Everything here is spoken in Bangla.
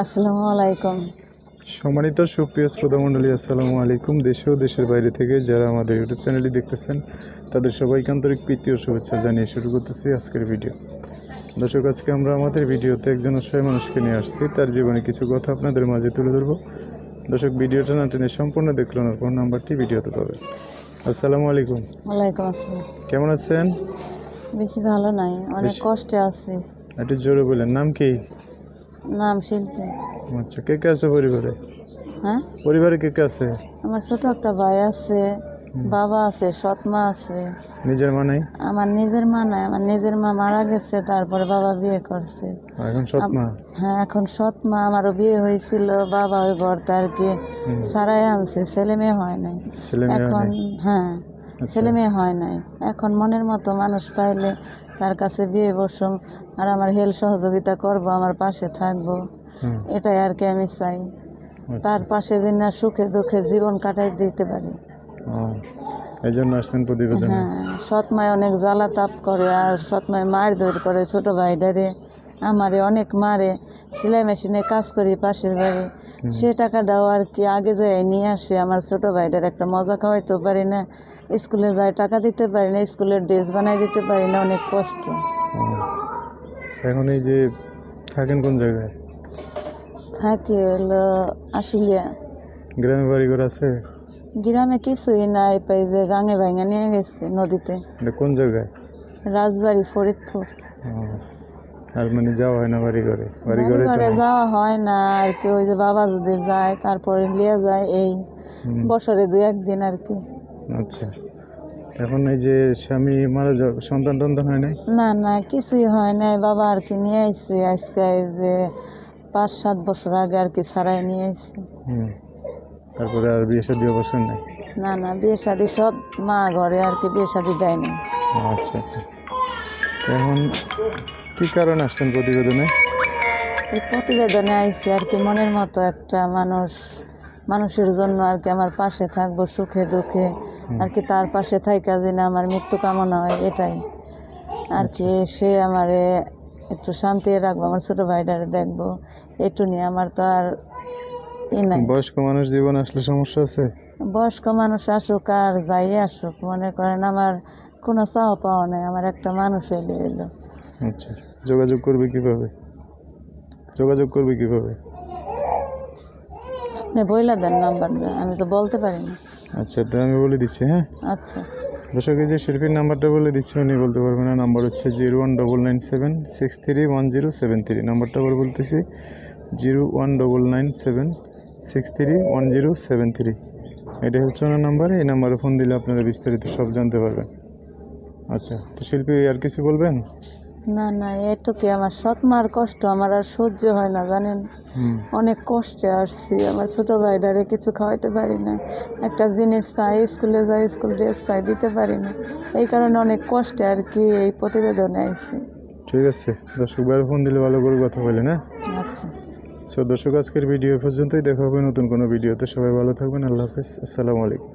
আসসালামু আলাইকুম। সম্মানিত সুপ্রিয় শ্রোতামণ্ডলী আসসালামু আলাইকুম। দেশে ও দেশের বাইরে থেকে যারা আমাদের ইউটিউব চ্যানেলটি দেখতেছেন তাদের সবাইকে আন্তরিক প্রীতি ও শুভেচ্ছা জানিয়ে শুরু করতেছি আজকের ভিডিও। দর্শক আজকে আমরা আমাদের ভিডিওতে একজন অসহায় মানুষকে নিয়ে আসছি। তার জীবনে কিছু কথা আপনাদের মাঝে তুলে ধরবো। দর্শক ভিডিওটা না টেনে সম্পূর্ণ দেখলেন ফোন নাম্বারটি ভিডিওতে পাবেন। আসসালামু আলাইকুম। ওয়ালাইকুম আসসালাম। কেমন আছেন? বেশি ভালো নাই অনেক কষ্টে আছি। একটু জোরে বলেন নাম কি? নাম শিল্পী। আচ্ছা কে কে আছে পরিবারে? হ্যাঁ? পরিবারে কে কে আছে? আমার ছোট একটা ভাই আছে বাবা আছে সৎ মা আছে। নিজের মা নাই? আমার নিজের মা নাই আমার নিজের মা মারা গেছে তারপরে বাবা বিয়ে করছে। এখন সৎ মা হ্যাঁ এখন সৎ মা আমারও বিয়ে হয়েছিল বাবা ওই ঘরটা আর কি হুম। সারাই আনছে ছেলে মেয়ে হয় নাই। এখন হ্যাঁ। ছেলে মেয়ে হয় নাই। এখন মনের মতো মানুষ পাইলে তার কাছে বিয়ে বসুম আর আমার হেল্প সহযোগিতা করব আমার পাশে থাকব। এটাই আর কি আমি চাই। আচ্ছা। তার পাশে যেন না সুখে দুঃখে জীবন কাটাই দিতে পারি। এই জন্য আসছেন প্রতিবেদনে? হ্যাঁ সৎ মায় অনেক জ্বালা তাপ করে আর সৎ মায় মার দৌড় করে ছোট ভাইডারে আমারে অনেক মারে সেলাই মেশিনে কাজ করি পাশের বাড়ি। সে টাকাটাও আর কি আগে যায় নিয়ে আসে আমার ছোট ভাইটার একটা মজা খাওয়াইতেও পারি না। স্কুলে যায় টাকা দিতে পারি না স্কুলের ড্রেস বানাই দিতে পারি না অনেক কষ্ট। এখন এই যে থাকেন কোন জায়গায়? থাকি হলো আশুলিয়া। গ্রামে বাড়ি ঘর আছে? গ্রামে কিছুই নাই পাই যে গাঙে ভাঙে নিয়ে গেছে নদীতে। কোন জায়গায়? রাজবাড়ি ফরিদপুর। আর মানে যাওয়া হয় না বাড়ি ঘরে। বাড়ি ঘরে যাওয়া হয় না আর কি ওই যে বাবা যদি যায় তারপরে লিয়ে যায় এই বছরে দু একদিন আর কি। আচ্ছা। এখন এই যে স্বামী মারা যাওয়া সন্তান টন্তান হয় নাই? না না কিছুই হয় নাই। বাবা আর কি নিয়ে আইছে আজকে এই যে পাঁচ সাত বছর আগে আর কি ছাড়াই নিয়ে আইছে। তারপরে আর বিয়ে শাদী অবসর নাই? না না বিয়ে শাদি সব মা ঘরে আর কি বিয়ে শাদি দেয় না আচ্ছা আচ্ছা। এখন কি কারণে আসছেন প্রতিবেদনে? এই প্রতিবেদনে আইছে আর কি মনের মতো একটা মানুষ মানুষের জন্য আর কি আমার পাশে থাকব সুখে দুঃখে আর কি তার পাশে থাকা যেন আমার মৃত্যু কামনা হয় এটাই। আর কি সে আমারে একটু শান্তি রাখব আমার ছোটো ভাইটারে দেখব একটু নিয়ে আমার তো আর ই নাই। বয়স্ক মানুষ জীবন আসলে সমস্যা আছে? বয়স্ক মানুষ আসুক আর যাই আসুক মনে করেন আমার কোনো চাওয়া পাওয়া নাই আমার একটা মানুষ হইলে এলো আচ্ছা যোগাযোগ করবে কীভাবে? যোগাযোগ করবে কীভাবে? আপনি বইলা দেন নাম্বারটা আমি তো বলতে পারি না আচ্ছা তো আমি বলে দিচ্ছি হ্যাঁ? আচ্ছা আচ্ছা। দর্শক যে শিল্পীর নাম্বারটা বলে দিচ্ছি উনি বলতে পারবেন না নাম্বার হচ্ছে zero one double nine seven six three one zero seven three. নাম্বারটা আবার বলতেছি zero one double nine seven six three one zero seven three. এটাই হচ্ছে ওনার নাম্বার এই নাম্বারে ফোন দিলে আপনারা বিস্তারিত সব জানতে পারবেন। আচ্ছা তো শিল্পী আর কিছু বলবেন? না না এটুকু আমার সৎ মার কষ্ট? আমার আর সহ্য হয় না জানেন? অনেক কষ্টে আসছি। আমার ছোট ভাইটারে কিছু খাওয়াইতে পারি না। একটা জিনিস চাই স্কুলে যাই স্কুল ড্রেস চাই দিতে পারি না। এই কারণে অনেক কষ্টে আর কি এই প্রতিবেদনে আইছি। ঠিক আছে। দর্শক বাইরে ফোন দিলে ভালো করে কথা বলেন না আচ্ছা। সো দর্শক আজকের ভিডিও পর্যন্তই। দেখা হবে নতুন কোনো ভিডিওতে। সবাই ভালো থাকবেন। আল্লাহ হাফিজ। আসসালামু আলাইকুম।